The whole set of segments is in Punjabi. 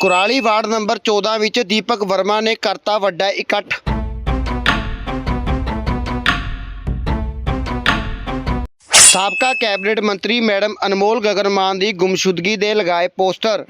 ਕੁਰਾਲੀ ਵਾਰਡ ਨੰਬਰ 14 ਵਿੱਚ ਦੀਪਕ ਵਰਮਾ ਨੇ ਕਰਤਾ ਵੱਡਾ ਇਕੱਠ। ਸਾਬਕਾ ਕੈਬਨਿਟ ਮੰਤਰੀ ਮੈਡਮ ਅਨਮੋਲ ਗਗਨਮਾਨ ਦੀ ਗੁੰਮਸ਼ੁਦਗੀ ਦੇ ਲਗਾਏ ਪੋਸਟਰ।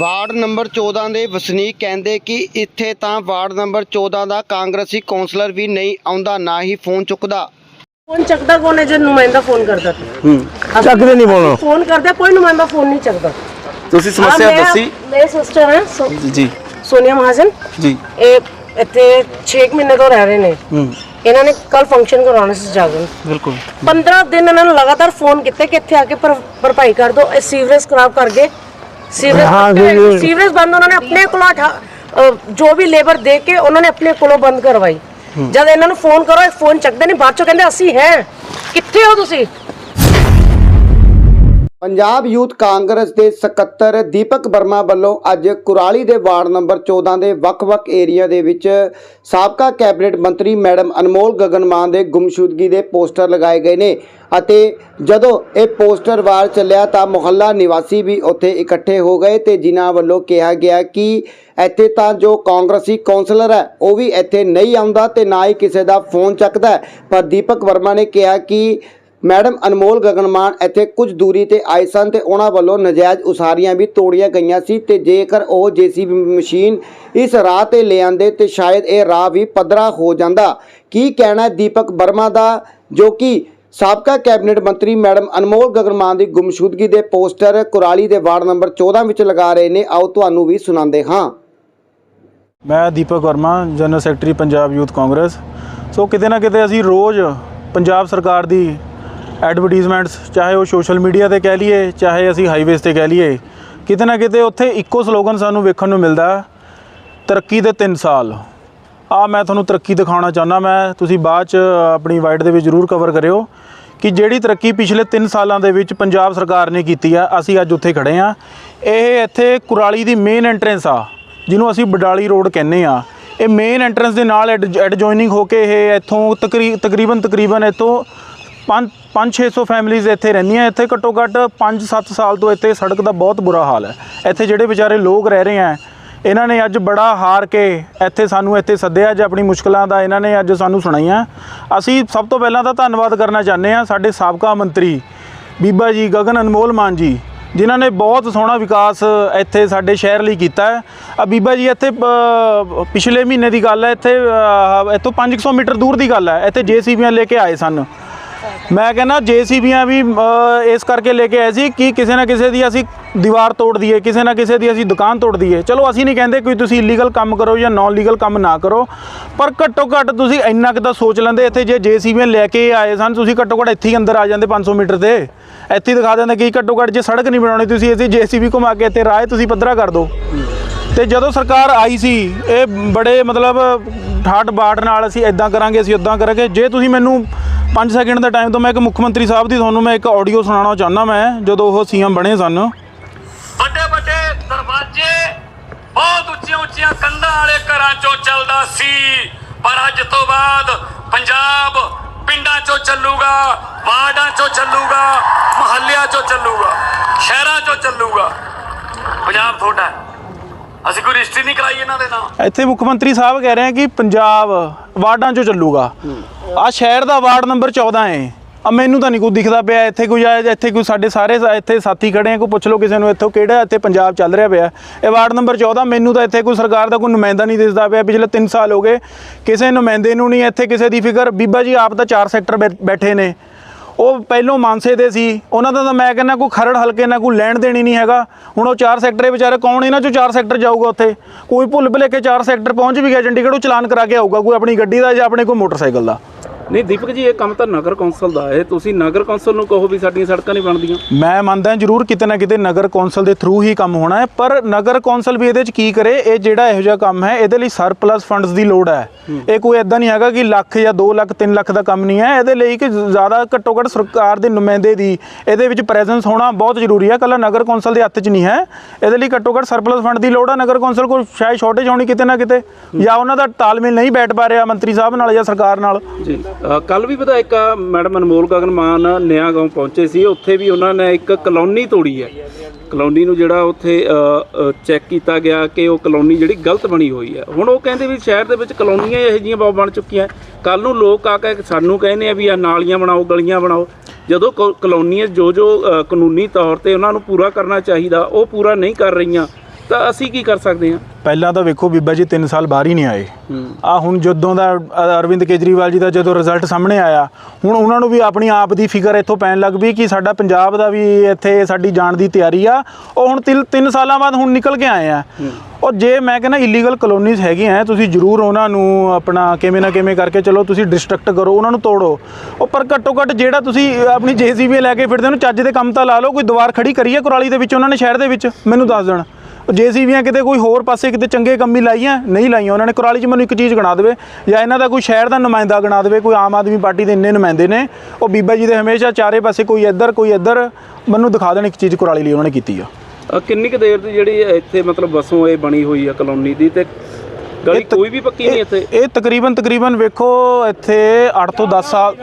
ਵਾਰਡ ਨੰਬਰ 14 ਦੇ ਵਸਨੀਕ ਕਹਿੰਦੇ ਕਿ ਇੱਥੇ ਤਾਂ ਵਾਰਡ ਨੰਬਰ 14 ਦਾ ਕਾਂਗਰਸੀ ਕੌਂਸਲਰ ਵੀ ਨਹੀਂ ਆਉਂਦਾ ਨਾ ਹੀ ਫੋਨ ਚੁੱਕਦਾ। ਫੋਨ ਚੱਕਦਾ ਕੌਣ ਹੈ ਜੇ ਨੁਮਾਇੰਦਾ ਫੋਨ ਕਰਦਾ? ਹੂੰ ਚੱਕਦੇ ਨਹੀਂ ਬੋਲੋ ਫੋਨ ਕਰਦਾ ਕੋਈ ਨੁਮਾਇੰਦਾ ਫੋਨ ਨਹੀਂ ਚੱਕਦਾ। ਤੁਸੀਂ ਸਮੱਸਿਆ ਦੱਸੀ। ਮੇਰੇ ਸਿਸਟਰ ਹੈ ਜੀ। ਸੋਨੀਆ ਮਹਾਜਨ। ਜੀ। ਇਹ ਇੱਥੇ 6 ਮਹੀਨੇ ਤੋਂ ਰਹਿ ਰਹੇ ਨੇ। ਹੂੰ। ਇਹਨਾਂ ਨੇ ਕੱਲ ਫੰਕਸ਼ਨ ਕਰਾਉਣਾ ਸੀ ਜਾਗਣ ਬਿਲਕੁਲ। 15 ਦਿਨ ਇਹਨਾਂ ਨੂੰ ਲਗਾਤਾਰ ਫੋਨ ਕੀਤੇ ਕਿ ਇੱਥੇ ਆ ਕੇ ਭਰ- ਭਰਪਾਈ ਕਰ ਦਿਓ ਇਹ ਸੀਵਰੇਜ ਖਰਾਬ ਕਰ ਗਏ। ਸੀਵਰੇਜ ਸੀਵਰੇਜ ਬੰਦ ਉਹਨਾਂ ਨੇ ਆਪਣੇ ਕੋਲੋਂ ਜੋ ਵੀ ਲੇਬਰ ਦੇ ਕੇ ਉਹਨਾਂ ਨੇ ਆਪਣੇ ਕੋਲੋਂ ਬੰਦ ਕਰਵਾਈ। ਜਦ ਇਹਨਾਂ ਨੂੰ ਫੋਨ ਕਰੋ ਇਹ ਫੋਨ ਚੱਕਦੇ ਨਹੀਂ ਬਾਅਦ ਚੋਂ ਕਹਿੰਦੇ ਅਸੀਂ ਹੈ। ਕਿੱਥੇ ਹੋ ਤੁਸੀਂ? ਪੰਜਾਬ ਯੂਥ ਕਾਂਗਰਸ ਦੇ ਸਕੱਤਰ ਦੀਪਕ ਵਰਮਾ ਵੱਲੋਂ ਅੱਜ ਕੁਰਾਲੀ ਦੇ ਵਾਰਡ ਨੰਬਰ 14 ਦੇ ਵੱਖ-ਵੱਖ ਏਰੀਆ ਦੇ ਵਿੱਚ ਸਾਬਕਾ ਕੈਬਨਿਟ ਮੰਤਰੀ ਮੈਡਮ ਅਨਮੋਲ ਗਗਨਮਾਨ ਦੇ ਗੁੰਮਸ਼ੁਦਗੀ ਦੇ ਪੋਸਟਰ ਲਗਾਏ ਗਏ ਨੇ। ਅਤੇ ਜਦੋਂ ਇਹ ਪੋਸਟਰ ਵਾਰ ਚੱਲਿਆ ਤਾਂ ਮੁਹੱਲਾ ਨਿਵਾਸੀ ਵੀ ਉੱਥੇ ਇਕੱਠੇ ਹੋ ਗਏ ਤੇ ਜਿਨ੍ਹਾਂ ਵੱਲੋਂ ਕਿਹਾ ਗਿਆ ਕਿ ਇੱਥੇ ਤਾਂ ਜੋ ਕਾਂਗਰਸੀ ਕੌਂਸਲਰ ਹੈ, ਉਹ ਵੀ ਇੱਥੇ ਨਹੀਂ ਆਉਂਦਾ ਤੇ ਨਾ ਹੀ ਕਿਸੇ ਦਾ ਫੋਨ ਚੱਕਦਾ ਪਰ ਦੀਪਕ ਵਰਮਾ ਨੇ ਕਿਹਾ ਕਿ ਮੈਡਮ ਅਨਮੋਲ ਗਗਨਮਾਨ ਇੱਥੇ ਕੁਝ ਦੂਰੀ ਤੇ ਆਏ ਸਨ ਤੇ ਉਹਨਾਂ ਵੱਲੋਂ ਨਜਾਇਜ਼ ਉਸਾਰੀਆਂ ਵੀ ਤੋੜੀਆਂ ਗਈਆਂ ਸੀ ਤੇ ਜੇਕਰ ਉਹ ਜੀਸੀਬੀ ਮਸ਼ੀਨ ਇਸ ਰਾਹ ਤੇ ਲੈ ਆਂਦੇ ਤੇ ਸ਼ਾਇਦ ਇਹ ਰਾਹ ਵੀ ਪੱਧਰਾ ਹੋ ਜਾਂਦਾ। ਕੀ ਕਹਿਣਾ ਦੀਪਕ ਵਰਮਾ ਦਾ, ਜੋ ਕਿ ਸਾਬਕਾ ਕੈਬਨਿਟ ਮੰਤਰੀ ਮੈਡਮ ਅਨਮੋਲ ਗਗਨਮਾਨ ਦੀ ਗੁੰਮਸ਼ੁਦਗੀ ਦੇ ਪੋਸਟਰ ਕੁਰਾਲੀ ਦੇ ਵਾਰਡ ਨੰਬਰ 14 ਵਿੱਚ ਲਗਾ ਰਹੇ ਨੇ। ਆਓ ਤੁਹਾਨੂੰ ਵੀ ਸੁਣਾਉਂਦੇ ਹਾਂ। ਮੈਂ Deepak Verma, general secretary, Punjab Youth Congress. ਸੋ ਕਿਤੇ ਨਾ ਕਿਤੇ ਅਸੀਂ ਰੋਜ਼ ਪੰਜਾਬ ਸਰਕਾਰ ਦੀ ਐਡਵਰਟਾਈਜ਼ਮੈਂਟਸ ਚਾਹੇ ਉਹ ਸੋਸ਼ਲ ਮੀਡੀਆ ਤੇ ਕਹਿ ਲਈਏ, ਚਾਹੇ ਅਸੀਂ ਹਾਈਵੇਜ਼ ਤੇ ਕਹਿ ਲਈਏ, ਕਿਤੇ ਨਾ ਕਿਤੇ ਉੱਥੇ ਇੱਕੋ ਸਲੋਗਨ ਸਾਨੂੰ ਵੇਖਣ ਨੂੰ ਮਿਲਦਾ, ਤਰੱਕੀ ਦੇ 3 ਸਾਲ। ਆ ਮੈਂ ਤੁਹਾਨੂੰ ਤਰੱਕੀ ਦਿਖਾਉਣਾ ਚਾਹੁੰਦਾ ਮੈਂ, ਤੁਸੀਂ ਬਾਅਦ ਚ ਆਪਣੀ ਵਾਈਟ ਦੇ ਵਿੱਚ ਜ਼ਰੂਰ ਕਵਰ ਕਰਿਓ ਕਿ ਜਿਹੜੀ ਤਰੱਕੀ ਪਿਛਲੇ 3 ਸਾਲਾਂ ਦੇ ਵਿੱਚ ਪੰਜਾਬ ਸਰਕਾਰ ਨੇ ਕੀਤੀ ਆ, ਅਸੀਂ ਅੱਜ ਉੱਥੇ ਖੜੇ ਆ। ਇਹ ਇੱਥੇ ਕੁਰਾਲੀ ਦੀ ਮੇਨ ਐਂਟਰੈਂਸ ਆ, ਜਿਹਨੂੰ ਅਸੀਂ ਬਡਾਲੀ ਰੋਡ ਕਹਿੰਦੇ ਆ। ਇਹ ਮੇਨ ਐਂਟਰੈਂਸ ਦੇ ਨਾਲ ਐਡ ਐਡਜੋਇਨਿੰਗ ਹੋ ਕੇ ਇਹ ਇੱਥੋਂ ਤਕਰੀ- ਤਕਰੀਬਨ ਤਕਰੀਬਨ ਇੱਥੋਂ 5 5-600 ਫੈਮਿਲੀਜ਼ ਇੱਥੇ ਰਹਿੰਦੀਆਂ, ਇੱਥੇ ਘੱਟੋ ਘੱਟ 5-7 ਸਾਲ ਤੋਂ ਇੱਥੇ ਸੜਕ ਦਾ ਬਹੁਤ ਬੁਰਾ ਹਾਲ ਹੈ। ਇੱਥੇ ਜਿਹੜੇ ਵਿਚਾਰੇ ਲੋਕ ਰਹਿ ਰਹੇ ਆ ਇਹਨਾਂ ਨੇ ਅੱਜ ਬੜਾ ਹਾਰ ਕੇ ਇੱਥੇ ਸਾਨੂੰ ਇੱਥੇ ਸੱਦਿਆ ਅੱਜ ਆਪਣੀ ਮੁਸ਼ਕਲਾਂ ਦਾ ਇਹਨਾਂ ਨੇ ਅੱਜ ਸਾਨੂੰ ਸੁਣਾਈਆਂ। ਅਸੀਂ ਸਭ ਤੋਂ ਪਹਿਲਾਂ ਤਾਂ ਧੰਨਵਾਦ ਕਰਨਾ ਚਾਹੁੰਦੇ ਆ ਸਾਡੇ ਸਾਬਕਾ ਮੰਤਰੀ ਬੀਬਾ ਜੀ ਗਗਨ ਅਨਮੋਲ ਮਾਨ ਜੀ ਜਿਨ੍ਹਾਂ ਨੇ ਬਹੁਤ ਸੋਹਣਾ ਵਿਕਾਸ ਇੱਥੇ ਸਾਡੇ ਸ਼ਹਿਰ ਲਈ ਕੀਤਾ ਹੈ। ਆ ਬੀਬਾ ਜੀ ਇੱਥੇ ਪਿਛਲੇ ਮਹੀਨੇ ਦੀ ਗੱਲ ਹੈ ਇੱਥੇ ਅ, ਇੱਥੋਂ 500 ਮੀਟਰ ਦੂਰ ਦੀ ਗੱਲ ਹੈ। ਇੱਥੇ ਜੇਸੀਬੀਆਂ ਲੈ ਕੇ ਆਏ ਸਨ। ਮੈਂ ਕਹਿੰਦਾ ਜੇਸੀਬੀਆਂ ਵੀ ਇਸ ਕਰਕੇ ਲੈ ਕੇ ਆਏ ਸੀ ਕਿ ਕਿਸੇ ਨਾ ਕਿਸੇ ਦੀ ਅਸੀਂ ਦੀਵਾਰ ਤੋੜ ਦਈਏ, ਕਿਸੇ ਨਾ ਕਿਸੇ ਦੀ ਅਸੀਂ ਦੁਕਾਨ ਤੋੜ ਦਈਏ। ਚਲੋ ਅਸੀਂ ਨਹੀਂ ਕਹਿੰਦੇ ਕੋਈ ਤੁਸੀਂ ਇਲੀਗਲ ਕੰਮ ਕਰੋ ਜਾਂ ਨਾਨ ਲੀਗਲ ਕੰਮ ਨਾ ਕਰੋ, ਪਰ ਘੱਟੋ ਘੱਟ ਤੁਸੀਂ ਇੰਨਾ ਕੁ ਤਾਂ ਸੋਚ ਲੈਂਦੇ, ਇੱਥੇ ਜੇ ਜੇਸੀਬੀਆਂ ਲੈ ਕੇ ਆਏ ਸਨ, ਤੁਸੀਂ ਘੱਟੋ ਘੱਟ ਇੱਥੇ ਹੀ ਅੰਦਰ ਆ ਜਾਂਦੇ 500 ਮੀਟਰ ਤੇ। ਇੱਥੇ ਦਿਖਾ ਦਿੰਦੇ ਕਿ ਘੱਟੋ ਘੱਟ ਜੇ ਸੜਕ ਨਹੀਂ ਬਣਾਉਣੀ ਤੁਸੀਂ ਇੱਥੇ ਜੇਸੀਬੀ ਘੁਮਾ ਕੇ ਇੱਥੇ ਰਾਹ ਤੁਸੀਂ ਪੱਧਰਾ ਕਰ ਦਿਓ। ਤੇ ਜਦੋਂ ਸਰਕਾਰ ਆਈ ਸੀ, ਇਹ ਬੜੇ ਮਤਲਬ ਠਾਠ ਬਾਟ ਨਾਲ ਅਸੀਂ ਇਦਾਂ ਕਰਾਂਗੇ, ਅਸੀਂ ਉਦਾਂ ਕਰਾਂਗੇ। ਜੇ ਤੁਸੀਂ ਮੈਨੂੰ 5 ਸੈਕਿੰਡ ਦਾ ਟਾਈਮ ਤੋਂ ਮੈਂ ਇੱਕ ਮੁੱਖ ਮੰਤਰੀ ਸਾਹਿਬ ਦੀ ਤੁਹਾਨੂੰ ਮੈਂ ਇੱਕ ਆਡੀਓ ਸੁਣਾਉਣਾ ਚਾਹੁੰਦਾ ਮੈਂ, ਜਦੋਂ ਉਹ ਸੀਐਮ ਬਣੇ ਸਨ। ਵੱਡੇ ਵੱਡੇ ਦਰਵਾਜ਼ੇ ਬਹੁਤ ਉੱਚੀਆਂ ਉੱਚੀਆਂ ਕੰਧਾਂ ਵਾਲੇ ਘਰਾਂ ਚੋਂ ਚੱਲਦਾ ਸੀ, ਪਰ ਅੱਜ ਤੋਂ ਬਾਅਦ ਪੰਜਾਬ ਪਿੰਡਾਂ ਚੋਂ ਚੱਲੂਗਾ, ਵਾਰਡਾਂ ਚੋਂ ਚੱਲੂਗਾ, ਮੁਹੱਲਿਆਂ ਚੋਂ ਚੱਲੂਗਾ, ਸ਼ਹਿਰਾਂ ਚੋਂ ਚੱਲੂਗਾ। ਪੰਜਾਬ ਤੁਹਾਡਾ ਅਸੀਂ ਕੋਈ ਰਜਿਸਟਰੀ ਨਹੀਂ ਕਰਾਈ ਇਹਨਾਂ ਦੇ ਨਾਲ। ਇੱਥੇ ਮੁੱਖ ਮੰਤਰੀ ਸਾਹਿਬ ਕਹਿ ਰਹੇ ਆ ਕਿ ਪੰਜਾਬ ਵਾਰਡਾਂ 'ਚੋਂ ਚੱਲੂਗਾ। ਆ ਸ਼ਹਿਰ ਦਾ ਵਾਰਡ ਨੰਬਰ 14 ਹੈ ਆ ਮੈਨੂੰ ਤਾਂ ਨਹੀਂ ਕੋਈ ਦਿਖਦਾ ਪਿਆ, ਇੱਥੇ ਕੋਈ ਆ, ਇੱਥੇ ਕੋਈ ਸਾਡੇ ਸਾਰੇ ਇੱਥੇ ਸਾਥੀ ਖੜੇ ਆ, ਕੋਈ ਪੁੱਛ ਲਓ ਕਿਸੇ ਨੂੰ ਇੱਥੋਂ ਕਿਹੜਾ ਇੱਥੇ ਪੰਜਾਬ ਚੱਲ ਰਿਹਾ ਪਿਆ। ਇਹ ਵਾਰਡ ਨੰਬਰ 14 ਮੈਨੂੰ ਤਾਂ ਇੱਥੇ ਕੋਈ ਸਰਕਾਰ ਦਾ ਕੋਈ ਨੁਮਾਇੰਦਾ ਨਹੀਂ ਦਿਸਦਾ ਪਿਆ। ਪਿਛਲੇ 3 ਸਾਲ ਹੋ ਗਏ, ਕਿਸੇ ਨੁਮਾਇੰਦੇ ਨੂੰ ਨਹੀਂ ਇੱਥੇ ਕਿਸੇ ਦੀ ਫਿਕਰ। ਬੀਬਾ ਜੀ, ਆਪ ਤਾਂ ਚਾਰ ਸੈਕਟਰ ਬੈ- ਬੈਠੇ ਨੇ। ਉਹ ਪਹਿਲੋਂ ਮਾਨਸੇ ਦੇ ਸੀ। ਉਹਨਾਂ ਦਾ ਤਾਂ ਮੈਂ ਕਹਿੰਦਾ ਕੋਈ ਖਰੜ ਹਲਕੇ ਨਾਲ ਕੋਈ ਲੈਣ ਦੇਣੀ ਨਹੀਂ ਹੈਗਾ। ਹੁਣ ਉਹ ਚਾਰ ਸੈਕਟਰ ਵਿਚਾਰੇ ਕੌਣ ਇਹਨਾਂ ਚੋਂ ਚਾਰ ਸੈਕਟਰ ਜਾਊਗਾ ਉੱਥੇ? ਕੋਈ ਭੁੱਲ ਭੁਲੇਖੇ ਚਾਰ ਸੈਕਟਰ ਪਹੁੰਚ ਵੀ ਗਿਆ, ਚੰਡੀਗੜ੍ਹ ਉਹ ਚਲਾਨ ਕਰਾ ਕੇ ਆਊਗਾ, ਕੋਈ ਆਪਣੀ ਗੱਡੀ ਦਾ ਜਾਂ ਆਪਣੇ ਕੋਈ ਮੋਟਰਸਾਈਕਲ ਦਾ। ਨਹੀਂ ਦੀਪਕ ਜੀ ਇਹ ਕੰਮ ਤਾਂ ਨਗਰ ਕੌਂਸਲ ਦਾ ਹੈ। ਤੁਸੀਂ ਨਗਰ ਕੌਂਸਲ ਨੂੰ ਕਹੋ ਵੀ ਸਾਡੀਆਂ ਸੜਕਾਂ ਨਹੀਂ ਬਣਦੀਆਂ। ਮੈਂ ਮੰਨਦਾ ਜ਼ਰੂਰ ਕਿਤੇ ਨਾ ਕਿਤੇ ਨਗਰ ਕੌਂਸਲ ਦੇ ਥਰੂ ਹੀ ਕੰਮ ਹੋਣਾ ਹੈ ਪਰ ਨਗਰ ਕੌਂਸਲ ਵੀ ਇਹਦੇ 'ਚ ਕੀ ਕਰੇ ਇਹ ਜਿਹੜਾ ਇਹੋ ਜਿਹਾ ਕੰਮ ਹੈ ਇਹਦੇ ਲਈ ਸਰਪਲਸ ਫੰਡਸ ਦੀ ਲੋੜ ਹੈ। ਇਹ ਕੋਈ ਐਦਾਂ ਨਹੀਂ ਹੈਗਾ ਕਿ ਲੱਖ ਜਾਂ 2 ਲੱਖ 3 ਲੱਖ ਦਾ ਕੰਮ ਨਹੀਂ ਹੈ ਇਹਦੇ ਲਈ ਕਿ ਜ਼ਿਆਦਾ ਘੱਟੋ ਘੱਟ ਸਰਕਾਰ ਦੇ ਨੁਮਾਇੰਦੇ ਦੀ ਇਹਦੇ ਵਿੱਚ ਪ੍ਰੈਜ਼ੈਂਸ ਹੋਣਾ ਬਹੁਤ ਜ਼ਰੂਰੀ ਹੈ। ਕੱਲਾ ਨਗਰ ਕੌਂਸਲ ਦੇ ਹੱਥ 'ਚ ਨਹੀਂ ਹੈ। ਇਹਦੇ ਲਈ ਘੱਟੋ ਘੱਟ ਸਰਪਲਸ ਫੰਡ ਦੀ ਲੋੜ ਹੈ। ਨਗਰ ਕੌਂਸਲ ਕੋਲ ਸ਼ਾਇਦ ਸ਼ਾਰਟੇਜ ਹੋਣੀ ਕਿਤੇ ਨਾ ਕਿਤੇ ਜਾਂ ਉਹਨਾਂ ਦਾ ਤਾਲਮੇਲ ਨਹੀਂ ਬੈਠ ਪਾ ਰਿਹਾ ਮੰਤਰੀ ਸਾਹਿਬ ਨਾਲ ਜਾਂ ਸਰਕਾਰ ਨਾਲ। ਜੀ। ਕੱਲ ਵੀ ਵਿਧਾਇਕ ਮੈਡਮ ਅਨਮੋਲ ਗਗਨ ਮਾਨ ਨਿਆ ਗਾਉਂ ਪਹੁੰਚੇ ਸੀ। ਉੱਥੇ ਵੀ ਉਹਨਾਂ ਨੇ ਇੱਕ ਕਲੋਨੀ ਤੋੜੀ ਹੈ। ਕਲੋਨੀ ਨੂੰ ਜਿਹੜਾ ਉੱਥੇ ਚੈੱਕ ਕੀਤਾ ਗਿਆ ਕਿ ਉਹ ਕਲੋਨੀ ਜਿਹੜੀ ਗਲਤ ਬਣੀ ਹੋਈ ਹੈ। ਹੁਣ ਉਹ ਕਹਿੰਦੇ ਵੀ ਸ਼ਹਿਰ ਦੇ ਵਿੱਚ ਕਲੋਨੀਆਂ ਇਹੋ ਜਿਹੀਆਂ ਬਹੁਤ ਬਣ ਚੁੱਕੀਆਂ ਕੱਲ ਨੂੰ ਲੋਕ ਆ ਕੇ ਸਾਨੂੰ ਕਹਿੰਦੇ ਆ ਵੀ ਆ ਨਾਲੀਆਂ ਬਣਾਓ, ਗਲੀਆਂ ਬਣਾਓ। ਜਦੋਂ ਕੋ- ਕਲੋਨੀਆਂ ਜੋ ਜੋ ਕਾਨੂੰਨੀ ਤੌਰ ਤੇ ਉਹਨਾਂ ਨੂੰ ਪੂਰਾ ਕਰਨਾ ਚਾਹੀਦਾ, ਉਹ ਪੂਰਾ ਨਹੀਂ ਕਰ ਰਹੀਆਂ। ਤਾਂ ਅਸੀਂ ਕੀ ਕਰ ਸਕਦੇ ਹਾਂ? ਪਹਿਲਾਂ ਤਾਂ ਵੇਖੋ ਬੀਬਾ ਜੀ 3 ਸਾਲ ਬਾਹਰ ਹੀ ਨਹੀਂ ਆਏ। ਆ ਹੁਣ ਜਦੋਂ ਦਾ ਅਰਵਿੰਦ ਕੇਜਰੀਵਾਲ ਜੀ ਦਾ ਜਦੋਂ ਰਿਜ਼ਲਟ ਸਾਹਮਣੇ ਆਇਆ ਹੁਣ ਉਹਨਾਂ ਨੂੰ ਵੀ ਆਪਣੀ ਆਪ ਦੀ ਫਿਕਰ ਇੱਥੋਂ ਪੈਣ ਲੱਗ ਪਈ ਕਿ ਸਾਡਾ ਪੰਜਾਬ ਦਾ ਵੀ ਇੱਥੇ ਸਾਡੀ ਜਾਣ ਦੀ ਤਿਆਰੀ ਆ। ਉਹ ਹੁਣ 3 ਸਾਲਾਂ ਬਾਅਦ ਹੁਣ ਨਿਕਲ ਕੇ ਆਏ ਆ। ਔਰ ਜੇ ਮੈਂ ਕਹਿੰਦਾ ਇਲੀਗਲ ਕਲੋਨੀਜ਼ ਹੈਗੀਆਂ ਹੈ, ਤੁਸੀਂ ਜ਼ਰੂਰ ਉਹਨਾਂ ਨੂੰ ਆਪਣਾ ਕਿਵੇਂ ਨਾ ਕਿਵੇਂ ਕਰਕੇ ਚਲੋ ਤੁਸੀਂ ਡਿਸਟਰਕਟ ਕਰੋ ਉਹਨਾਂ ਨੂੰ ਤੋੜੋ। ਉਹ ਪਰ ਘੱਟੋ ਘੱਟ ਜਿਹੜਾ ਤੁਸੀਂ ਆਪਣੀ ਜੀਸੀਬੀ ਲੈ ਕੇ ਫਿਰਦੇ ਹੋ ਚੱਜ ਦੇ ਕੰਮ ਤਾਂ ਲਾ ਲਓ ਕੋਈ ਦੀਵਾਰ ਖੜੀ ਕਰੀਏ ਕੁਰਾਲੀ ਦੇ ਵਿੱਚ ਉਹਨਾਂ ਨੇ ਸ਼ਹਿਰ ਦੇ ਵਿੱਚ ਮੈਨੂੰ ਦੱਸ ਦੇਣ। ਜੇਸੀਬੀਆਂ ਕਿਤੇ ਕੋਈ ਹੋਰ ਪਾਸੇ ਕਿਤੇ ਚੰਗੇ ਕੰਮੀ ਲਾਈਆਂ ਨਹੀਂ ਲਾਈਆਂ। ਉਹਨਾਂ ਨੇ ਕੁਰਾਲੀ 'ਚ ਮੈਨੂੰ ਇੱਕ ਚੀਜ਼ ਗਣਾ ਦੇਵੇ ਜਾਂ ਇਹਨਾਂ ਦਾ ਕੋਈ ਸ਼ਹਿਰ ਦਾ ਨੁਮਾਇੰਦਾ ਗਣਾ ਦੇਵੇ ਕੋਈ ਆਮ ਆਦਮੀ ਪਾਰਟੀ ਦੇ ਇੰਨੇ ਨੁਮਾਇੰਦੇ ਨੇ ਉਹ ਬੀਬਾ ਜੀ ਦੇ ਹਮੇਸ਼ਾ ਚਾਰੇ ਪਾਸੇ ਕੋਈ ਇੱਧਰ ਕੋਈ ਇੱਧਰ ਮੈਨੂੰ ਦਿਖਾ ਦੇਣ ਇੱਕ ਚੀਜ਼ ਕੁਰਾਲੀ ਲਈ ਉਹਨਾਂ ਨੇ ਕੀਤੀ ਆ। ਕਿੰਨੀ ਕੁ ਦੇਰ ਦੀ ਜਿਹੜੀ ਇੱਥੇ ਮਤਲਬ ਵਸੋਂ ਇਹ ਬਣੀ ਹੋਈ ਆ ਕਲੋਨੀ ਦੀ ਤੇ ਗਲੀ ਕੋਈ ਵੀ ਪੱਕੀ ਨਹੀਂ ਇੱਥੇ? ਇਹ ਤਕਰੀਬਨ ਤਕਰੀਬਨ ਵੇਖੋ ਇੱਥੇ 8 ਤੋਂ 10 ਸਾਲ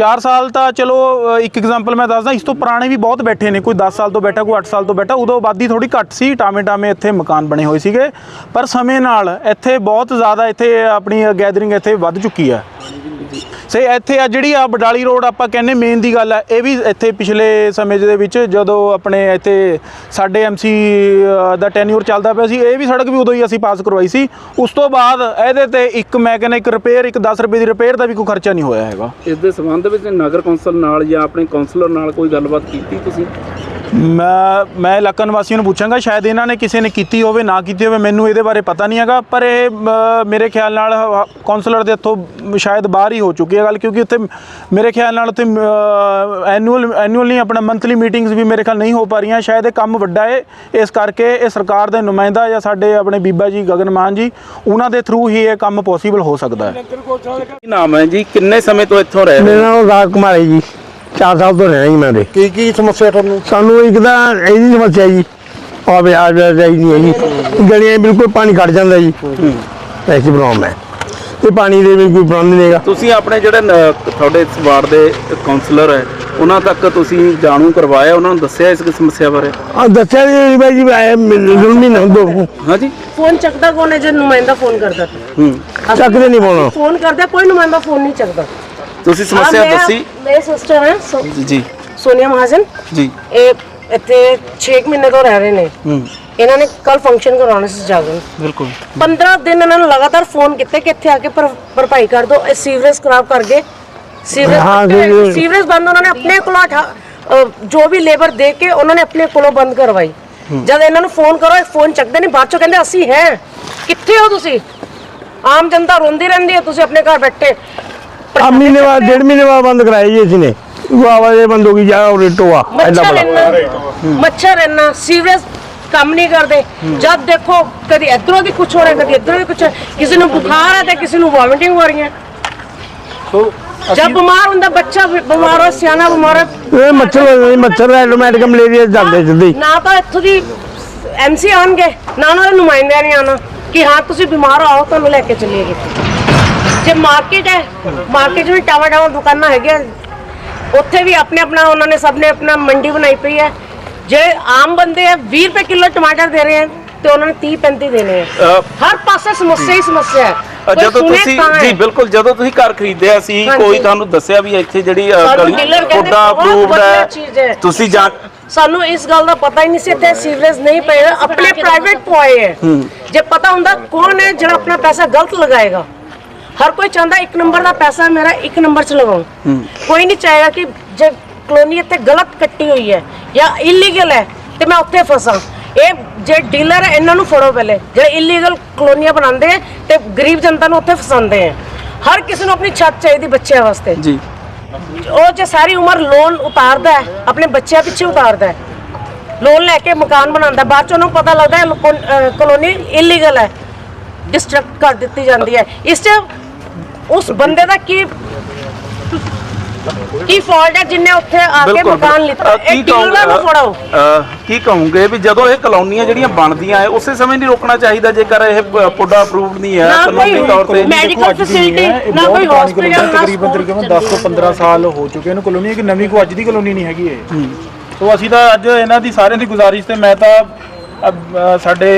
4 ਸਾਲ ਤਾਂ ਚਲੋ ਇੱਕ ਐਗਜ਼ਾਮਪਲ ਮੈਂ ਦੱਸਦਾ, ਇਸ ਤੋਂ ਪੁਰਾਣੇ ਵੀ ਬਹੁਤ ਬੈਠੇ ਨੇ, ਕੋਈ 10 ਸਾਲ ਤੋਂ ਬੈਠਾ, ਕੋਈ 8 ਸਾਲ ਤੋਂ ਬੈਠਾ, ਉਦੋਂ ਆਬਾਦੀ ਥੋੜੀ ਘੱਟ ਸੀ ਟਾਵੇਂ ਟਾਵੇਂ ਇੱਥੇ ਮਕਾਨ ਬਣੇ ਹੋਏ ਸੀਗੇ, ਪਰ ਸਮੇਂ ਨਾਲ ਇੱਥੇ ਬਹੁਤ ਜ਼ਿਆਦਾ ਇੱਥੇ ਆਪਣੀ ਗੈਦਰਿੰਗ ਇੱਥੇ ਵੱਧ ਚੁੱਕੀ ਹੈ। ਸੇ ਇੱਥੇ ਆ ਜਿਹੜੀ ਆ ਬਡਾਲੀ ਰੋਡ ਆਪਾਂ ਕਹਿੰਨੇ ਮੇਨ ਦੀ ਗੱਲ ਹੈ ਇਹ ਵੀ ਇੱਥੇ ਪਿਛਲੇ ਸਮੇਂ ਦੇ ਵਿੱਚ ਜਦੋਂ ਆਪਣੇ ਇੱਥੇ ਸਾਡੇ ਐਮਸੀ ਦਾ ਟੈਨਿਊਰ ਚੱਲਦਾ ਪਿਆ ਸੀ ਇਹ ਵੀ ਸੜਕ ਵੀ ਉਦੋਂ ਹੀ ਅਸੀਂ ਪਾਸ ਕਰਵਾਈ ਸੀ। ਉਸ ਤੋਂ ਬਾਅਦ ਇਹਦੇ ਤੇ ਇੱਕ ਮੈਂ ਕਹਿੰਦਾ ਇੱਕ ਰਿਪੇਅਰ ਇੱਕ 10 ਰੁਪਏ ਦੀ ਰਿਪੇਅਰ ਦਾ ਵੀ ਕੋਈ ਖਰਚਾ ਨਹੀਂ ਹੋਇਆ ਹੈਗਾ। ਇਸ ਦੇ ਸੰਬੰਧ ਵਿੱਚ ਨਗਰ ਕੌਂਸਲ ਨਾਲ ਜਾਂ ਆਪਣੇ ਕੌਂਸਲਰ ਨਾਲ ਕੋਈ ਗੱਲਬਾਤ ਕੀਤੀ ਤੁਸੀਂ? ਮੈਂ ਮੈਂ ਇਲਾਕਾ ਨਿਵਾਸੀਆਂ ਨੂੰ ਪੁੱਛਾਂਗਾ ਸ਼ਾਇਦ ਇਹਨਾਂ ਨੇ ਕਿਸੇ ਨੇ ਕੀਤੀ ਹੋਵੇ ਨਾ ਕੀਤੀ ਹੋਵੇ ਮੈਨੂੰ ਇਹਦੇ ਬਾਰੇ ਪਤਾ ਨਹੀਂ ਹੈਗਾ ਪਰ ਇਹ ਮੇਰੇ ਖਿਆਲ ਨਾਲ ਕਾਉਂਸਲਰ ਦੇ ਹੱਥੋਂ ਸ਼ਾਇਦ ਬਾਹਰ ਹੀ ਹੋ ਚੁੱਕੀ ਹੈ ਗੱਲ ਕਿਉਂਕਿ ਉੱਥੇ ਮੇਰੇ ਖਿਆਲ ਨਾਲ ਉੱਥੇ ਐਨੂਅਲ ਐਨੂਅਲ ਨਹੀਂ ਆਪਣਾ ਮੰਥਲੀ ਮੀਟਿੰਗਸ ਵੀ ਮੇਰੇ ਖਿਆਲ ਨਹੀਂ ਹੋ ਪਾ ਰਹੀਆਂ। ਸ਼ਾਇਦ ਇਹ ਕੰਮ ਵੱਡਾ ਹੈ ਇਸ ਕਰਕੇ ਇਹ ਸਰਕਾਰ ਦੇ ਨੁਮਾਇੰਦਾ ਜਾਂ ਸਾਡੇ ਆਪਣੇ ਬੀਬਾ ਜੀ ਗਗਨ ਮਾਨ ਜੀ ਉਹਨਾਂ ਦੇ ਥਰੂ ਹੀ ਇਹ ਕੰਮ ਪੋਸੀਬਲ ਹੋ ਸਕਦਾ ਹੈ। ਕੀ ਨਾਮ ਹੈ ਜੀ? ਕਿੰਨੇ ਸਮੇਂ ਤੋਂ ਇੱਥੋਂ ਰਹਿ ਰਹੇ ਮੇਰਾ? ਨਾਮ ਰਾਜ ਕੁਮਾਰ ਹੈ ਜੀ। 4 ਸਾਲ ਤੋਂ ਰਹਿਣਾ ਜੀ ਮੈਂ ਦੇ ਕੀ ਕੀ ਸਮੱਸਿਆ ਤੁਹਾਨੂੰ? ਸਾਨੂੰ ਇੱਕ ਤਾਂ ਇਹਦੀ ਸਮੱਸਿਆ ਜੀ। ਆ ਬਿਆਜ ਜਾਈ ਨਹੀਂ ਹੈ ਜੀ ਗਲੀਆਂ ਬਿਲਕੁਲ ਪਾਣੀ ਖੜ ਜਾਂਦਾ ਜੀ। ਐਸੀ ਪ੍ਰੋਬਲਮ ਹੈ। ਤੇ ਪਾਣੀ ਦੇ ਵੀ ਕੋਈ ਪ੍ਰਬੰਧ ਨਹੀਂ ਹੈਗਾ। ਤੁਸੀਂ ਆਪਣੇ ਜਿਹੜੇ ਨ- ਤੁਹਾਡੇ ਇਸ ਵਾਰਡ ਦੇ ਕਾਉਂਸਲਰ ਹੈ ਉਹਨਾਂ ਤੱਕ ਤੁਸੀਂ ਜਾਣੂ ਕਰਵਾਇਆ ਉਹਨਾਂ ਨੂੰ ਦੱਸਿਆ ਇਸ ਸਮੱਸਿਆ ਬਾਰੇ? ਆ ਦੱਸਿਆ ਜੀ ਬਾਈ ਜੀ ਆਏ ਜ਼ੁਲਮੀ ਨਾ ਦੋ ਹਾਂਜੀ। ਫੋਨ ਚੱਕਦਾ ਕੌਣ ਹੈ ਜੇ ਨੁਮਾਇੰਦਾ ਫੋਨ ਕਰਦਾ? ਹੂੰ। ਚੱਕਦੇ ਨਹੀਂ ਪਾਉਣਾ ਫੋਨ ਕਰਦਾ ਕੋਈ ਨੁਮਾਇੰਦਾ ਫੋਨ ਨਹੀਂ ਚੱਕਦਾ। ਤੁਸੀਂ ਸਮੱਸਿਆ ਮੈਂ- ਦੱਸੀ। ਮੇਰੇ ਸਿਸਟਰ ਹੈ ਸੋ- ਜੀ, ਜੀ ਸੋਨੀਆ ਮਹਾਜਨ। ਜੀ। ਇਹ ਇੱਥੇ 6 ਮਹੀਨੇ ਤੋਂ ਰਹਿ ਰਹੇ ਨੇ। ਹੂੰ। ਇਹਨਾਂ ਨੇ ਕੱਲ ਫੰਕਸ਼ਨ ਕਰਵਾਉਣਾ ਸੀ ਜਾਗਰਨ ਬਿਲਕੁਲ। 15 ਦਿਨ ਇਹਨਾਂ ਨੂੰ ਲਗਾਤਾਰ ਫੋਨ ਕੀਤੇ ਕਿ ਇੱਥੇ ਆ ਕੇ ਭਰ- ਭਰਪਾਈ ਕਰ ਦਿਓ ਇਹ ਸੀਵਰੇਜ ਖਰਾਬ ਕਰ ਗਏ। ਹਾਂ, ਸੀਵਰੇਜ ਬੰਦ ਉਹਨਾਂ ਨੇ ਆਪਣੇ ਕੋਲੋਂ ਅ, ਜੋ ਵੀ ਲੇਬਰ ਦੇ ਕੇ ਉਹਨਾਂ ਨੇ ਆਪਣੇ ਕੋਲੋਂ ਬੰਦ ਕਰਵਾਈ। ਜਦ ਇਹਨਾਂ ਨੂੰ ਫੋਨ ਕਰੋ ਇਹ ਫੋਨ ਚੱਕਦੇ ਨਹੀਂ ਬਾਅਦ ਚੋਂ ਕਹਿੰਦੇ ਅਸੀਂ ਹੈ। ਕਿੱਥੇ ਹੋ ਤੁਸੀਂ? ਆਮ ਜਨਤਾ ਰੋਂਦੀ ਰਹਿੰਦੀ ਹੈ ਤੁਸੀਂ ਆਪਣੇ ਘਰ ਬੈਠੇ ਆ ਮਹੀਨੇ ਬਾਅਦ ਡੇਢ ਮਹੀਨੇ ਬਾਅਦ ਬੰਦ ਕਰਾਇਆ ਜੀ ਇਸ ਨੇ। ਉਹ ਆਵਾਜ਼ ਬੰਦ ਹੋ ਗਈ ਜਾ ਉਹ ਰੇਟੋ ਆ ਐਡਾ ਮੱਛਰ ਬੜਾ। ਇੰਨਾ ਮੱਛਰ ਇੰਨਾ ਸੀਵਰੇਜ ਕੰਮ ਨਹੀਂ ਕਰਦੇ। ਜਦ ਦੇਖੋ ਕਦੀ ਇਧਰੋਂ ਦੀ ਕੁਝ ਹੋ ਰਿਹਾ ਕਦੀ ਇਧਰੋਂ ਦੀ ਕੁਝ ਕਿਸੇ ਨੂੰ ਬੁਖਾਰ ਹੈ ਤੇ ਕਿਸੇ ਨੂੰ ਵੋਮਿਟਿੰਗ ਹੋ ਰਹੀ ਹੈ ਸੋ ਜਦ ਬਿਮਾਰ ਹੁੰਦਾ ਬੱਚਾ ਬਿਮਾਰ ਹੋ ਸਿਆਣਾ ਬਿਮਾਰ ਹੋ ਇਹ ਮੱਛਰ ਹੋ ਜਾਂਦਾ ਜੀ, ਮੱਛਰ ਆਟੋਮੈਟਿਕ ਮਲੇਰੀਆ ਜਾਂਦੇ ਹੀ। ਨਾ ਤਾਂ ਇੱਥੋਂ ਦੀ ਐਮਸੀ ਆਣਗੇ ਨਾ ਉਹਨਾਂ ਦੇ ਨੁਮਾਇੰਦਿਆਂ ਨੇ ਆਣਾ ਕਿ ਹਾਂ ਤੁਸੀਂ ਬਿਮਾਰ ਆਓ ਤੁਹਾਨੂੰ ਲੈ ਕੇ ਚੱਲੀਏ ਜੇ ਮਾਰਕੀਟ ਹੈ ਮਾਰਕੀਟ ਵਿੱਚ ਟਾਵਾ ਟਾਵਾ ਦੁਕਾਨਾਂ ਹੈਗੀਆਂ। ਉੱਥੇ ਵੀ ਆਪਣੇ ਆਪਣਾ ਉਹਨਾਂ ਨੇ ਸਭ ਨੇ ਆਪਣਾ ਮੰਡੀ ਬਣਾਈ ਪਈ ਹੈ। ਜਿਹੜੇ ਆਮ ਬੰਦੇ ਆ 20 ਰੁਪਏ ਕਿਲੋ ਟਮਾਟਰ ਦੇ ਰਹੇ ਆ ਤੇ ਉਹਨਾਂ ਨੇ 30 35 ਦੇਣੇ ਆ। ਹਰ ਪਾਸੇ ਸਮੱਸਿਆ ਹੀ ਸਮੱਸਿਆ ਹੈ। ਜਦੋਂ ਤੁਸੀਂ। ਜੀ ਬਿਲਕੁਲ ਜਦੋਂ ਤੁਸੀਂ ਘਰ ਖਰੀਦਿਆ ਸੀ। ਕੋਈ ਤੁਹਾਨੂੰ ਦੱਸਿਆ ਵੀ ਇੱਥੇ ਜਿਹੜੀ ਅ, ਸਾਨੂੰ ਗਲੀ dealer ਕਹਿੰਦੇ ਤੁਹਾਡਾ ਬਹੁਤ approved ਵਧੀਆ ਚੀਜ਼ ਹੈ। ਤੁਸੀਂ ਜਾਣ ਸਾਨੂੰ ਇਸ ਗੱਲ ਦਾ ਪਤਾ ਹੀ ਨਹੀਂ ਸੀ ਇੱਥੇ ਸੀਵਰੇਜ ਨਹੀਂ ਪਏਗਾ ਆਪਣੇ ਪ੍ਰਾਈਵੇਟ ਪੋਏ ਹੈ। ਜੇ ਪਤਾ ਹੁੰਦਾ ਕੌਣ ਹੈ ਜਿਹੜਾ ਆਪਣਾ ਪੈਸਾ ਗਲਤ ਲਗਾਏਗਾ? ਹਰ ਕੋਈ ਚਾਹੁੰਦਾ ਇੱਕ ਨੰਬਰ ਦਾ ਪੈਸਾ ਮੇਰਾ ਇੱਕ ਨੰਬਰ 'ਚ ਲਗਾਉਂ ਕੋਈ ਨਹੀਂ ਚਾਹੇਗਾ ਕਿ ਜੇ ਕਲੋਨੀ ਇੱਥੇ ਗਲਤ ਕੱਟੀ ਹੋਈ ਹੈ ਜਾਂ ਇਲੀਗਲ ਹੈ ਤੇ ਮੈਂ ਉੱਥੇ ਫਸਾਂ। ਇਹ ਜੇ ਡੀਲਰ ਹੈ ਇਹਨਾਂ ਨੂੰ ਫੜੋ ਪਹਿਲੇ। ਜਿਹੜੇ ਇਲੀਗਲ ਕਲੋਨੀਆਂ ਬਣਾਉਂਦੇ ਹੈ ਤੇ ਗਰੀਬ ਜਨਤਾ ਨੂੰ ਉੱਥੇ ਫਸਾਉਂਦੇ ਹੈ। ਹਰ ਕਿਸੇ ਨੂੰ ਆਪਣੀ ਛੱਤ ਚਾਹੀਦੀ ਬੱਚਿਆਂ ਵਾਸਤੇ। ਜੀ। ਉਹ ਜੇ ਸਾਰੀ ਉਮਰ ਲੋਨ ਉਤਾਰਦਾ ਹੈ ਆਪਣੇ ਬੱਚਿਆਂ ਪਿੱਛੇ ਉਤਾਰਦਾ ਹੈ। ਲੋਨ ਲੈ ਕੇ ਮਕਾਨ ਬਣਾਉਂਦਾ ਬਾਅਦ ਚ ਉਹਨੂੰ ਪਤਾ ਲੱਗਦਾ ਹੈ ਕਲੋਨੀ ਇਲੀਗਲ ਹੈ। ਡਿਸਟਰਕਟ ਕਰ ਦਿੱਤੀ ਜਾਂਦੀ ਹੈ। ਇਸ ਚ ਉਸ ਬੰਦੇ ਦਾ ਕੀ ਕੀ ਫਾਲਟ ਹੈ ਜਿੰਨੇ ਉੱਥੇ ਆ ਕੇ ਮਕਾਨ ਲਿੱਤਾ? ਅ, ਇਹ ਡੀਲਰਾਂ ਨੂੰ ਫੜਾਓ? ਅ, ਕੀ ਕਹੋਗੇ ਵੀ ਜਦੋਂ ਇਹ ਕਲੋਨੀਆਂ ਜਿਹੜੀਆਂ ਬਣਦੀਆਂ ਹੈ ਉਸੇ ਸਮੇਂ ਨਹੀਂ ਰੋਕਣਾ ਚਾਹੀਦਾ ਜੇਕਰ ਇਹ ਪ- ਪੁੱਡਾ ਅਪਰੂਵਡ ਨਹੀਂ ਹੈ ਨਾ ਕਾਨੂੰਨੀ ਕੋਈ ਤੌਰ ਤੇ ਮੈਡੀਕਲ ਫੈਸਿਲਿਟੀ ਨਾ ਕੋਈ ਹਸਪੀਟਲ ਨਾ ਤਕਰੀਬਨ ਤਕਰੀਬਨ 10 ਤੋਂ 15 ਸਾਲ ਹੋ ਚੁੱਕੇ ਇਹਨੂੰ ਕਲੋਨੀ ਕਿ ਨਵੀਂ ਕੋ ਅੱਜ ਦੀ ਕਲੋਨੀ ਨਹੀਂ ਹੈਗੀ ਇਹ। ਸੋ ਅਸੀਂ ਤਾਂ ਅੱਜ ਇਹਨਾਂ ਦੀ ਸਾਰਿਆਂ ਦੀ ਗੁਜ਼ਾਰਿਸ਼ ਤੇ ਮੈਂ ਤਾਂ ਅਬ, ਅ, ਸਾਡੇ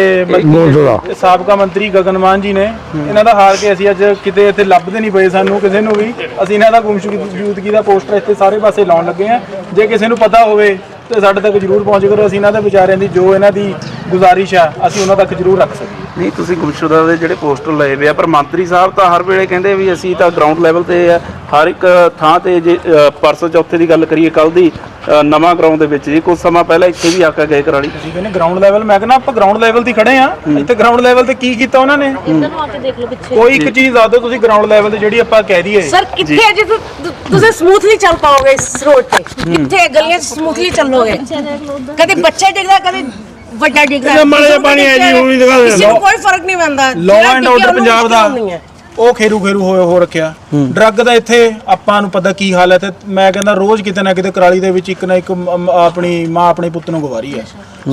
ਮੌਜੂਦਾ। ਸਾਬਕਾ ਮੰਤਰੀ ਗਗਨਮਾਨ ਜੀ ਨੇ ਇਹਨਾਂ ਦਾ ਹਾਰ ਕੇ ਅਸੀਂ ਅੱਜ ਕਿਤੇ ਇੱਥੇ ਲੱਭਦੇ ਨਹੀਂ ਪਏ ਸਾਨੂੰ ਕਿਸੇ ਨੂੰ ਵੀ। ਅਸੀਂ ਇਹਨਾਂ ਦਾ ਗੁੰਮਸ਼ੁਦਗੀ ਦਾ ਪੋਸਟਰ ਇੱਥੇ ਸਾਰੇ ਪਾਸੇ ਲਾਉਣ ਲੱਗੇ ਆ ਜੇ ਕਿਸੇ ਨੂੰ ਪਤਾ ਹੋਵੇ ਤੇ ਸਾਡੇ ਤੱਕ ਜਰੂਰ ਪਹੁੰਚ ਕਰੋ। ਅਸੀਂ ਇਹਨਾਂ ਦੇ ਵਿਚਾਰਿਆਂ ਦੀ ਜੋ ਇਹਨਾਂ ਦੀ ਗੁਜ਼ਾਰਿਸ਼ ਆ ਅਸੀਂ ਉਹਨਾਂ ਤੱਕ ਜਰੂਰ ਰੱਖ ਸਕੀਏ। ਨਹੀਂ ਤੁਸੀਂ ਗੁੰਮਸ਼ੁਦਾ ਦੇ ਜਿਹੜੇ ਪੋਸਟਰ ਲਏ ਵੇ ਆ ਪਰ ਮੰਤਰੀ ਸਾਹਿਬ ਤਾਂ ਹਰ ਵੇਲੇ ਕਹਿੰਦੇ ਵੀ ਅਸੀਂ ਤਾਂ ਗਰਾਊਂਡ ਲੈਵਲ ਤੇ ਆ ਹਰ ਇੱਕ ਥਾਂ ਤੇ ਜੇ ਪਰਸੋਂ ਚੌਥੇ ਦੀ ਗੱਲ ਕਰੀਏ ਕੱਲ ਦੀ ਨਵਾਂ ਗਰਾਊਂਡ ਦੇ ਵਿੱਚ ਜੀ ਕੁਝ ਸਮਾਂ ਪਹਿਲਾਂ ਇੱਥੇ ਵੀ ਆ ਕੇ ਗਏ ਕਰਾਲੀ। ਅਸੀਂ ਕਹਿੰਦੇ ਗਰਾਊਂਡ ਲੈਵਲ ਮੈਂ ਕਹਿੰਦਾ ਆਪਾਂ ਗਰਾਊਂਡ ਲੈਵਲ ਤੇ ਖੜੇ ਆ ਇੱਥੇ ਗਰਾਊਂਡ ਲੈਵਲ ਤੇ ਕੀ ਕੀਤਾ ਉਹਨਾਂ ਨੇ? ਕੋਈ ਇੱਕ ਚੀਜ਼ ਦੱਸ ਦਿਓ ਤੁਸੀਂ ਗਰਾਊਂਡ ਲੈਵਲ ਤੇ ਜਿਹੜੀ ਆਪਾਂ ਕਹਿ ਦਈਏ। ਸਰ ਕਿੱਥੇ ਜੇ ਤੁਸੀਂ ਸਮੂਥਲੀ ਚੱਲ ਪਾਓਗੇ ਇਸ ਰੋਡ ਤੇ? ਕਿੱਥੇ ਗਲੀਆਂ ਸਮੂਥਲੀ ਚੱਲੋਗੇ? ਕਦੇ ਬੱਚਾ ਡਿੱਗਦਾ ਕਦੇ ਵੱਡਾ ਡਿੱਗਦਾ ਇਹਦਾ ਮਾੜਾ ਜਿਹਾ ਪਾਣੀ ਆਇਆ ਜੀ, ਹੁਣ ਦਿਖਾ ਦੇ। ਕਿਸੇ ਨੂੰ ਕੋਈ ਫ਼ਰਕ ਨਹੀਂ ਪੈਂਦਾ। ਲਾਅ ਜਿਹੜਾ ਐਂਡ ਆਰਡਰ ਉਹਨੂੰ ਪੰਜਾਬ ਦਾ ਨਹੀਂ ਹੈ। ਉਹ ਖੇਰੂ ਖੇਰੂ ਹੋਇਆ ਹੋ ਰੱਖਿਆ। ਡਰੱਗ ਦਾ ਇੱਥੇ ਆਪਾਂ ਨੂੰ ਪਤਾ ਕੀ ਹਾਲ ਹੈ ਤੇ ਮੈਂ ਕਹਿੰਦਾ ਰੋਜ਼ ਕਿਤੇ ਨਾ ਕਿਤੇ ਕਰਾਲੀ ਦੇ ਵਿੱਚ ਇੱਕ ਨਾ ਇੱਕ ਮ- ਮ- ਆਪਣੀ ਮਾਂ ਆਪਣੇ ਪੁੱਤ ਨੂੰ ਗਵਾਰੀ ਹੈ।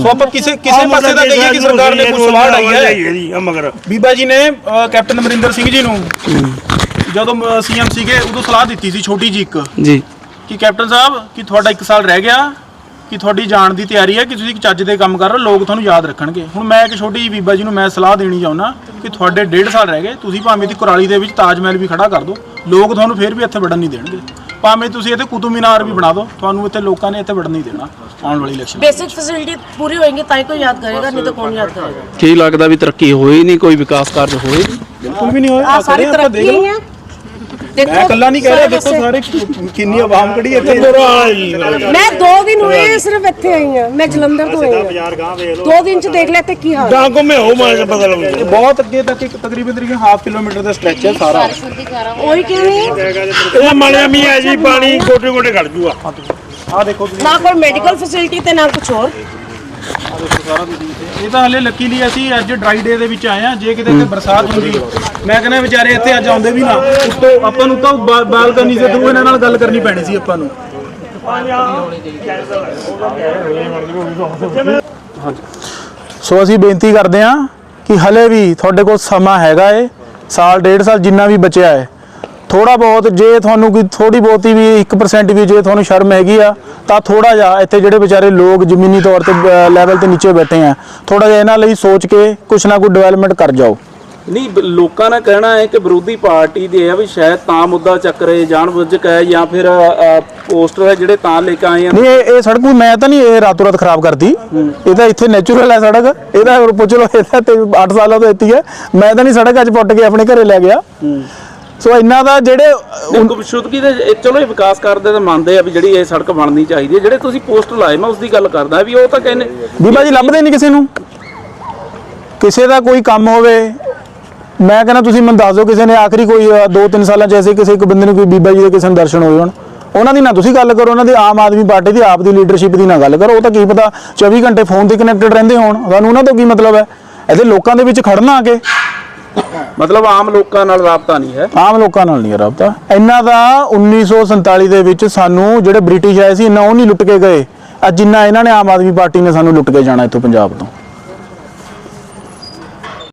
ਸੋ ਆਪਾਂ ਕਿਸੇ ਕਿਸੇ ਪਾਸੇ ਦਾ ਕਹੀਏ ਕਿ ਸਰਕਾਰ ਨੇ ਕੁਝ ਸਲਾਹ ਢਾਈ ਹੈ। ਜੀ ਆ ਮਗਰ। ਬੀਬਾ ਜੀ ਨੇ ਅ, ਕੈਪਟਨ ਅਮਰਿੰਦਰ ਸਿੰਘ ਜੀ ਨੂੰ ਜਦੋਂ ਸੀਐਮ ਸੀਗੇ ਉਦੋਂ ਸਲਾਹ ਦਿੱਤੀ ਸੀ ਛੋਟੀ ਜੀ ਇੱਕ। ਜੀ। ਕਿ ਕੈਪਟਨ ਸਾਹਿਬ ਕਿ ਤੁਹਾਡਾ 1 ਸਾਲ ਰਹਿ ਗਿਆ ਕਿ ਤੁਹਾਡੀ ਜਾਣ ਦੀ ਤਿਆਰੀ ਹੈ ਕਿ ਤੁਸੀਂ ਇੱਕ ਚੱਜ ਦੇ ਕੰਮ ਕਰ ਰਹੇ ਲੋਕ ਤੁਹਾਨੂੰ ਯਾਦ ਰੱਖਣਗੇ। ਹੁਣ ਮੈਂ ਇੱਕ ਛੋਟੀ ਜਿਹੀ ਬੀਬਾ ਜੀ ਨੂੰ ਮੈਂ ਸਲਾਹ ਦੇਣੀ ਚਾਹੁੰਦਾ ਕਿ ਤੁਹਾਡੇ 1.5 ਸਾਲ ਰਹਿ ਗਏ ਤੁਸੀਂ ਭਾਵੇਂ ਦੀ ਕੁਰਾਲੀ ਦੇ ਵਿੱਚ ਤਾਜ ਮਹਿਲ ਵੀ ਖੜਾ ਕਰ ਦਿਓ ਲੋਕ ਤੁਹਾਨੂੰ ਫੇਰ ਵੀ ਇੱਥੇ ਵੜਨ ਨਹੀਂ ਦੇਣਗੇ। ਭਾਵੇਂ ਤੁਸੀਂ ਇੱਥੇ ਕੁਤਬ ਮੀਨਾਰ ਵੀ ਬਣਾ ਦਿਓ ਤੁਹਾਨੂੰ ਇੱਥੇ ਲੋਕਾਂ ਨੇ ਇੱਥੇ ਵੜਨ ਨਹੀਂ ਦੇਣਾ ਆਉਣ ਵਾਲੀ ਇਲੈਕਸ਼ਨ ਬੇਸਿਕ ਫੈਸਿਲਿਟੀ ਪੂਰੀ ਹੋਏਗੀ ਤਾਂ ਕੋਈ ਯਾਦ ਕਰੇਗਾ ਨਹੀਂ ਤਾਂ ਕੌਣ ਯਾਦ ਕਰੇਗਾ? ਕੀ ਲੱਗਦਾ ਵੀ ਤਰੱਕੀ ਹੋਈ ਨਹੀਂ ਕੋਈ ਵਿਕਾਸ ਕਾਰਜ ਹੋਏ ਬਿਲਕੁਲ ਵੀ ਨਹੀਂ ਹੋਏ ਆ ਸਾਰੀ ਤਰੱਕੀ ਮੈਂ ਇਕੱਲਾ ਨਹੀਂ ਕਹਿ ਰਿਹਾ ਦੇਖੋ ਸਾਰੇ ਕਿੰਨੀ ਆਵਾਮ ਖੜੀ ਹੈ ਇੱਥੇ? ਮੈਂ 2 ਦਿਨ ਹੋਏ ਸਿਰਫ ਇੱਥੇ ਆਈ ਆ ਮੈਂ ਜਲੰਧਰ ਤੋਂ ਆਈ ਆ ਦੋ ਦਿਨ ਚ ਦੇਖ ਲਿਆ ਤੇ ਕੀ ਹਾਲ ਡਾਂ ਕੋ ਮੈਂ ਹੋ ਮਾਰ ਪਤਾ ਲੱਗ ਬਹੁਤ ਅੱਗੇ ਤੱਕ ਇੱਕ ਤਕਰੀਬਨ ਤਰੀਕੇ ਹਾਫ ਕਿਲੋਮੀਟਰ ਦਾ ਸਟ੍ਰੈਚ ਹੈ ਸਾਰਾ। ਉਹੀ ਕਿਵੇਂ ਇਹ ਮਾਲਿਆ ਮੀ ਆ ਜੀ ਪਾਣੀ ਗੋਟੇ ਗੋਟੇ ਖੜ ਜੂਗਾ। ਆ ਦੇਖੋ ਨਾ ਕੋਈ ਮੈਡੀਕਲ ਫੈਸਿਲਿਟੀ ਤੇ ਨਾ ਕੁਝ ਹੋਰ। ਇਹ ਤਾਂ ਹਲੇ ਲੱਕੀ ਲਈ ਅਸੀਂ ਅੱਜ ਡਰਾਈ ਡੇ ਦੇ ਵਿੱਚ ਆਏ ਆ ਜੇ ਕਿਤੇ ਇੱਥੇ ਬਰਸਾਤ ਹੁੰਦੀ, ਮੈਂ ਕਹਿੰਦਾ ਵਿਚਾਰੇ ਇੱਥੇ ਅੱਜ ਆਉਂਦੇ ਵੀ ਨਾ, ਉੱਤੋਂ ਆਪਾਂ ਨੂੰ ਤਾਂ ਬਾਲਕਨੀ ਦੇ ਥਰੂ ਨਾਲ ਗੱਲ ਕਰਨੀ ਪੈਣੀ ਸੀ ਆਪਾਂ ਨੂੰ। ਸੋ ਅਸੀਂ ਬੇਨਤੀ ਕਰਦੇ ਹਾਂ ਕਿ ਹਲੇ ਵੀ ਤੁਹਾਡੇ ਕੋਲ ਸਮਾਂ ਹੈਗਾ ਏ, ਸਾਲ, ਡੇਢ ਸਾਲ ਜਿੰਨਾ ਵੀ ਬਚਿਆ ਹੈ ਥੋੜਾ ਬਹੁਤ ਜੇ ਤੁਹਾਨੂੰ ਕੋਈ ਥੋੜੀ ਬਹੁਤੀ ਵੀ 1% ਵੀ ਜੇ ਤੁਹਾਨੂੰ ਸ਼ਰਮ ਹੈਗੀ ਆ ਤਾਂ ਥੋੜਾ ਜਿਹਾ ਇੱਥੇ ਜਿਹੜੇ ਵਿਚਾਰੇ ਲੋਕ ਜ਼ਮੀਨੀ ਤੌਰ ਤੇ ਲੈਵਲ ਤੇ ਨੀਚੇ ਬੈਠੇ ਆ ਥੋੜਾ ਜਿਹਾ ਇਹਨਾਂ ਲਈ ਸੋਚ ਕੇ ਕੁਛ ਨਾ ਕੋਈ ਡਿਵੈਲਪਮੈਂਟ ਕਰ ਜਾਓ। ਨਹੀਂ ਲੋਕਾਂ ਦਾ ਕਹਿਣਾ ਹੈ ਕਿ ਵਿਰੋਧੀ ਪਾਰਟੀ ਦੇ ਆ ਵੀ ਸ਼ਾਇਦ ਤਾਂ ਮੁੱਦਾ ਚੱਕ ਰਹੇ ਜਾਣ ਬੁੱਝ ਕੇ ਹੈ ਜਾਂ ਫਿਰ ਪੋਸਟਰ ਹੈ ਜਿਹੜੇ ਤਾਂ ਲੈ ਕੇ ਆਏ ਆ। ਨਹੀਂ ਇਹ ਇਹ ਸੜਕ ਮੈਂ ਤਾਂ ਨਹੀਂ ਇਹ ਰਾਤੋਂ ਰਾਤ ਖਰਾਬ ਕਰਦੀ। ਇਹ ਤਾਂ ਇੱਥੇ ਨੇਚਰਲ ਹੈ ਸੜਕ। ਇਹਦਾ ਪੁੱਛ ਲਓ ਇਹਦਾ ਤੇ 8 ਸਾਲਾਂ ਤੋਂ ਇੱਥੇ ਹੈ ਮੈਂ ਤਾਂ ਨਹੀਂ ਸੜਕ ਅੱਜ ਪੁੱਟ ਕੇ ਆਪਣੇ ਘਰੇ ਲੈ ਗਿਆ। ਸੋ ਇਹਨਾਂ ਦਾ ਜਿਹੜੇ ਗੁੰਮਸ਼ੁਦਗੀ ਦੇ ਇਹ ਚਲੋ ਇਹ ਵਿਕਾਸ ਕਰਦੇ ਤਾਂ ਮੰਨਦੇ ਆ ਵੀ ਜਿਹੜੀ ਇਹ ਸੜਕ ਬਣਨੀ ਚਾਹੀਦੀ ਹੈ ਜਿਹੜੇ ਤੁਸੀਂ ਪੋਸਟਰ ਲਾਏ ਮੈਂ ਉਸ ਦੀ ਗੱਲ ਕਰਦਾ ਵੀ ਉਹ ਤਾਂ ਕਹਿੰਦੇ ਬੀਬਾ ਜੀ ਲੱਭਦੇ ਨਹੀਂ ਕਿਸੇ ਨੂੰ? ਕਿਸੇ ਦਾ ਕੋਈ ਕੰਮ ਹੋਵੇ ਮੈਂ ਕਹਿੰਦਾ ਤੁਸੀਂ ਮੈਨੂੰ ਦੱਸ ਦਿਓ ਕਿਸੇ ਨੇ ਆਖਰੀ ਕੋਈ 2-3 ਸਾਲਾਂ ਚ ਐਸੇ ਕਿਸੇ ਇੱਕ ਬੰਦੇ ਨੂੰ ਕੋਈ ਬੀਬਾ ਜੀ ਦੇ ਕਿਸੇ ਨੂੰ ਦਰਸ਼ਨ ਹੋਏ ਹੋਣ ਉਹਨਾਂ ਦੀ ਨਾ ਤੁਸੀਂ ਗੱਲ ਕਰੋ ਉਹਨਾਂ ਦੀ ਆਮ ਆਦਮੀ ਪਾਰਟੀ ਦੀ ਆਪ ਦੀ ਲੀਡਰਸ਼ਿਪ ਦੀ ਨਾ ਗੱਲ ਕਰੋ ਉਹ ਤਾਂ ਕੀ ਪਤਾ 24 ਘੰਟੇ ਫੋਨ ਤੇ ਕਨੈਕਟਡ ਰਹਿੰਦੇ ਹੋਣ ਤੁਹਾਨੂੰ ਉਹਨਾਂ ਤੋਂ ਕੀ ਮਤਲਬ ਹੈ? ਇਹਦੇ ਲੋਕਾਂ ਦੇ ਵਿੱਚ ਖੜਨਾ ਆ ਕੇ। ਮਤਲਬ ਆਮ ਲੋਕਾਂ ਨਾਲ ਰਾਬਤਾ ਨਹੀਂ ਹੈ। ਆਮ ਲੋਕਾਂ ਨਾਲ ਨਹੀਂ ਰਾਬਤਾ। ਇਹਨਾਂ ਦਾ 1947 ਦੇ ਵਿੱਚ ਸਾਨੂੰ ਜਿਹੜੇ ਬ੍ਰਿਟਿਸ਼ ਆਏ ਸੀ ਇਹਨਾਂ ਉਹ ਨਹੀਂ ਲੁੱਟ ਕੇ ਗਏ। ਅੱਜ ਜਿੰਨਾ ਇਹਨਾਂ ਨੇ ਆਮ ਆਦਮੀ ਪਾਰਟੀ ਨੇ ਸਾਨੂੰ ਲੁੱਟ ਕੇ ਜਾਣਾ ਇੱਥੋਂ ਪੰਜਾਬ ਤੋਂ।